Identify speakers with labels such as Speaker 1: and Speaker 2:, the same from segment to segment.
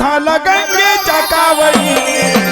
Speaker 1: था लगेंगे चकावरी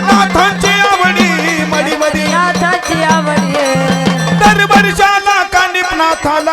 Speaker 1: नाथांची आवडी मडी मडी.
Speaker 2: नाथाची आवडी
Speaker 1: दर वर्षाला कानिप नाथाला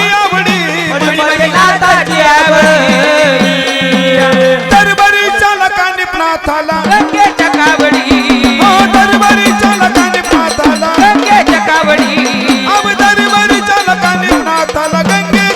Speaker 1: दरबारीच्या लकाने प्राथाला
Speaker 3: चकावडी
Speaker 1: हो, दरबारीच्या लकाने प्राथाला
Speaker 3: चकावडी
Speaker 1: अब दरबारीच्या लकाने प्राथाला गंगे